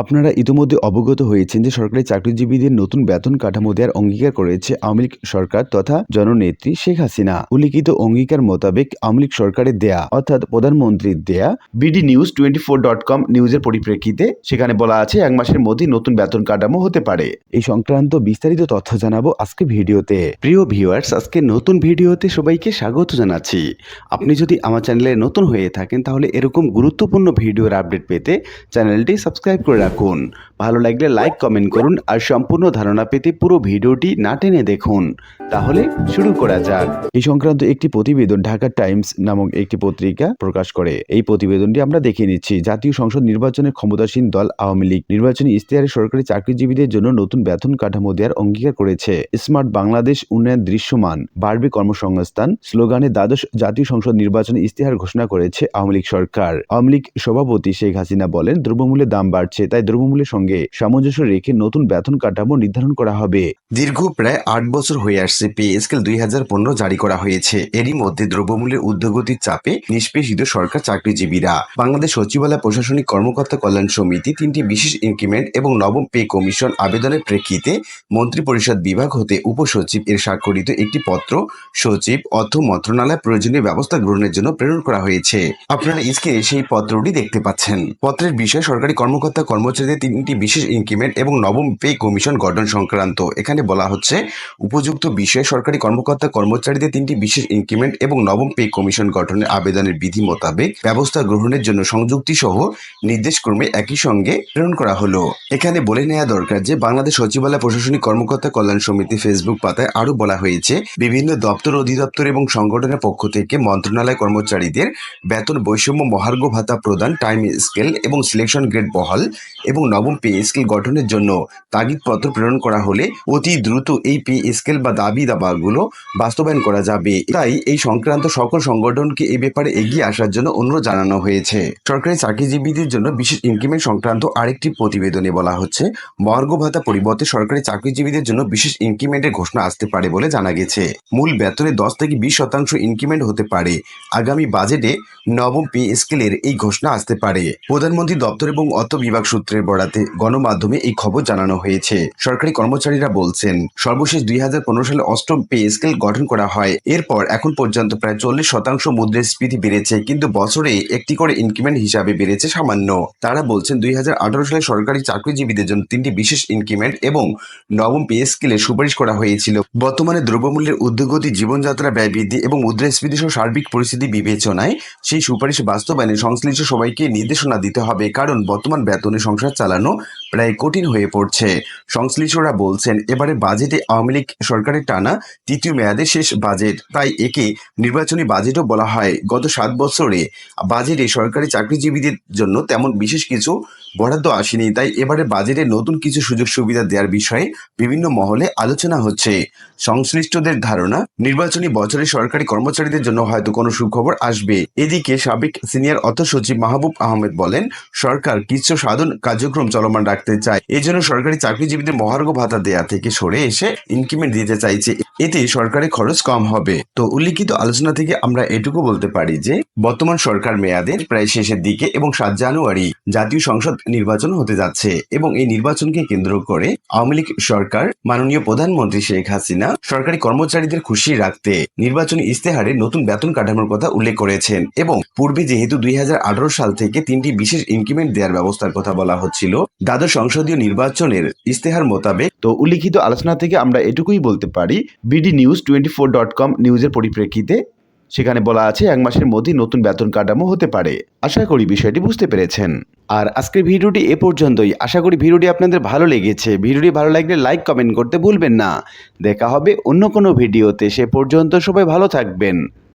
আপনারা ইতিমধ্যে অবগত হয়েছেন যে সরকারি চাকরিজীবীদের নতুন বেতন কাঠামো দেওয়ার অঙ্গীকার করেছে আওয়ামী লীগ সরকার তথা জননেত্রী শেখ হাসিনা। উল্লিখিত অঙ্গীকার মোতাবেক আওয়ামী লীগ সরকারের দেয়া, অর্থাৎ প্রধানমন্ত্রীর দেয়া, BD news twenty four dot com নিউজের পরিপ্রেক্ষিতে সেখানে বলা আছে, এক মাসের মধ্যেই নতুন বেতন কাঠামো হতে পারে। এই সংক্রান্ত বিস্তারিত তথ্য জানাব আজকে ভিডিওতে। প্রিয় ভিউয়ার্স, আজকে নতুন ভিডিওতে সবাইকে স্বাগত জানাচ্ছি। আপনি যদি আমার চ্যানেলে নতুন হয়ে থাকেন, তাহলে এরকম গুরুত্বপূর্ণ ভিডিওর আপডেট পেতে চ্যানেলটি সাবস্ক্রাইব করে রাখুন। ভালো লাগলে লাইক কমেন্ট করুন আর সম্পূর্ণ ধারণা পেতে পুরো ভিডিওটি না টেনে দেখুন। তাহলে শুরু করা যাক। এই সংক্রান্ত একটি প্রতিবেদন ঢাকা টাইমস নামক একটি পত্রিকা প্রকাশ করে। এই প্রতিবেদনটি আমরা দেখে নিচ্ছি। জাতীয় সংসদ নির্বাচনের ক্ষমতাসীন দল আওয়ামী লীগ নির্বাচনী ইশতেহারে সরকারি চাকরিজীবীদের জন্য নতুন বেতন কাঠামো দেওয়ার অঙ্গীকার করেছে। স্মার্ট বাংলাদেশ উন্নয়ন দৃশ্যমান, বাড়বে কর্মসংস্থান, স্লোগানে দ্বাদশ জাতীয় সংসদ নির্বাচনে ইশতেহার ঘোষণা করেছে আওয়ামী লীগ সরকার। আওয়ামী লীগ সভাপতি শেখ হাসিনা বলেন, দ্রব্যমূল্যের দাম বাড়ছে তাই দ্রব্যমূল্যের সঙ্গে সামঞ্জস্য রেখে নতুন বেতন কাঠামো নির্ধারণ করা হবে। দীর্ঘ প্রায় আট বছর হয়ে আসছে পে স্কেল দুই হাজার পনেরো জারি করা হয়েছে। এরই মধ্যে দ্রব্যমূল্যের ঊর্ধ্বগতির চাপে নিষ্পেষিত সরকার চাকরিজীবীরা। বাংলাদেশ সচিবালয় প্রশাসনিক কর্মকর্তা কল্যাণ সমিতি তিনটি বিশেষ ইনক্রিমেন্ট এবং নবম পে কমিশন আবেদনের প্রেক্ষিতে মন্ত্রিপরিষদ বিভাগ হতে উপসচিব এর স্বাক্ষরিত একটি পত্র সচিব, অর্থ মন্ত্রণালয়, প্রয়োজনীয় ব্যবস্থা গ্রহণের জন্য প্রেরণ করা হয়েছে। আপনারা স্ক্রিনে সেই পত্রটি দেখতে পাচ্ছেন। পত্রের বিষয় সরকারি কর্মকর্তা কর্মচারীদের তিনটি বিশেষ ইনক্রিমেন্ট এবং নবম পে কমিশন গঠন সংক্রান্ত। এখানে বলা হচ্ছে, উপযুক্ত বিষয়ে সরকারি কর্মকর্তা কর্মচারীদের তিনটি বিশেষ ইনক্রিমেন্ট এবং নবম পে কমিশন গঠনের আবেদনের বিধি মোতাবেক ব্যবস্থা গ্রহণের জন্য সংযুক্তি সহ নির্দেশক্রমে একই সঙ্গে প্রেরণ করা হলো। এখানে বলে নেওয়া দরকার যে, বাংলাদেশ সচিবালয় প্রশাসনিক কর্মকর্তা কল্যাণ সমিতি ফেসবুক পাতায় আরও বলা হয়েছে, বিভিন্ন দপ্তর অধিদপ্তর এবং সংগঠনের পক্ষ থেকে মন্ত্রণালয় কর্মচারীদের বেতন বৈষম্য মহার্ঘ ভাতা প্রদান টাইম স্কেল এবং সিলেকশন গ্রেড বহাল এবং নবম পে স্কেল গঠনের জন্য তাগিদপত্র প্রেরণ করা হলে অতি দ্রুত এই পে স্কেল বা দাবি দাবাগুলো বাস্তবায়ন করা যাবে। তাই এই সংক্রান্ত সকল সংগঠনকে এই ব্যাপারে এগিয়ে আসার জন্য অনুরোধ জানানো হয়েছে। সরকারি চাকরিজীবীদের জন্য বিশেষ ইনক্রিমেন্ট সংক্রান্ত আরেকটি প্রতিবেদনে বলা হচ্ছে, বর্গ ভাতা পরিবর্তে সরকারি চাকরিজীবীদের জন্য বিশেষ ইনক্রিমেন্টের ঘোষণা আসতে পারে বলে জানা গেছে। মূল বেতনে দশ থেকে বিশ শতাংশ ইনক্রিমেন্ট হতে পারে। আগামী বাজেটে নবম পে স্কেলের এই ঘোষণা আসতে পারে। প্রধানমন্ত্রী দপ্তর এবং অর্থ বিভাগ সূত্রের বরাতে গণমাধ্যমে এই খবর জানানো হয়েছে। সরকারি কর্মচারীরা বলছেন, সর্বশেষ দুই হাজার পনেরো সালে অষ্টম পে স্কেল গঠন করা হয়। এরপর এখন পর্যন্ত প্রায় চল্লিশ শতাংশ মুদ্রাস্ফীতি বেড়েছে, কিন্তু বছরে একটি করে ইনক্রিমেন্ট হিসাবে বেড়েছে সামান্য। তারা বলছেন, দুই হাজার আঠারো সালে সরকারি চাকরিজীবীদের জন্য তিনটি বিশেষ ইনক্রিমেন্ট এবং নবম পে স্কেলে সুপারিশ করা হয়েছিল। বর্তমানে দ্রব্যমূল্যের ঊর্ধ্বগতি জীবনযাত্রা ব্যয় বৃদ্ধি এবং মুদ্রাস্ফীতি সহ সার্বিক পরিস্থিতি বিবেচনায় সেই সুপারিশ বাস্তবায়নে সংশ্লিষ্ট সবাইকে নির্দেশনা দিতে হবে, কারণ বর্তমান বেতনে সংসার চালানো প্রায় কঠিন হয়ে পড়ছে। সংশ্লিষ্টরা বলছেন, এবারে বাজেটে আওয়ামী লীগ সরকারের টানা তৃতীয় মেয়াদে শেষ বাজেট। তাই একে নির্বাচনী বাজেটও বলা হয়। গত সাত বছরে বাজেটে সরকারি চাকরিজীবীদের জন্য তেমন বিশেষ কিছু বরাদ্দ আসেনি। তাই এবারে বাজেটে নতুন কিছু সুযোগ সুবিধা দেওয়ার বিষয়ে বিভিন্ন মহলে আলোচনা হচ্ছে। সংশ্লিষ্টদের ধারণা, নির্বাচনী বছরে সরকারি কর্মচারীদের জন্য হয়তো কোনো সুখবর আসবে। এদিকে সাবেক সিনিয়র অর্থ সচিব মাহবুব আহমেদ বলেন, সরকার কিছু সাধন কার্যক্রম চলমান রাখতে চায়। এজন্য সরকারি চাকরিজীবীদের মহার্ঘ ভাতা দেয়া থেকে সরে এসে ইনক্রিমেন্ট দিতে চাইছে। এতে সরকারি খরচ কম হবে। তো উল্লিখিত আলোচনা থেকে আমরা এটুকু বলতে পারি যে, বর্তমান সরকার মেয়াদের প্রায় শেষের দিকে এবং সাত জানুয়ারি জাতীয় সংসদ নির্বাচন হতে যাচ্ছে এবং এই নির্বাচনকে কেন্দ্র করে আওয়ামী লীগ সরকার, মাননীয় প্রধানমন্ত্রী শেখ হাসিনা সরকারি কর্মচারীদের খুশি রাখতে নির্বাচনী ইস্তেহারে নতুন বেতন কাঠামোর কথা উল্লেখ করেছেন এবং পূর্বে যেহেতু দুই হাজার আঠারো সাল থেকে তিনটি বিশেষ ইনক্রিমেন্ট দেওয়ার ব্যবস্থার কথা বলা হচ্ছিল, দ্বাদশ সংসদীয় নির্বাচনের ইস্তেহার মোতাবেক। তো উল্লিখিত আলোচনা থেকে আমরা এটুকুই বলতে পারি, BD news twenty four dot com নিউজের পরিপ্রেক্ষিতে। সেখানে বলা আছে, এক মাসের মধ্যে নতুন বেতন কাঠামো হতে পারে। আশা করি বিষয়টি বুঝতে পেরেছেন। আর আজকের ভিডিওটি এ পর্যন্তই। আশা করি ভিডিওটি আপনাদের ভালো লেগেছে। ভিডিওটি ভালো লাগলে লাইক, কমেন্ট করতে ভুলবেন না। দেখা হবে অন্য কোনো ভিডিওতে। সে পর্যন্ত সবাই ভালো থাকবেন।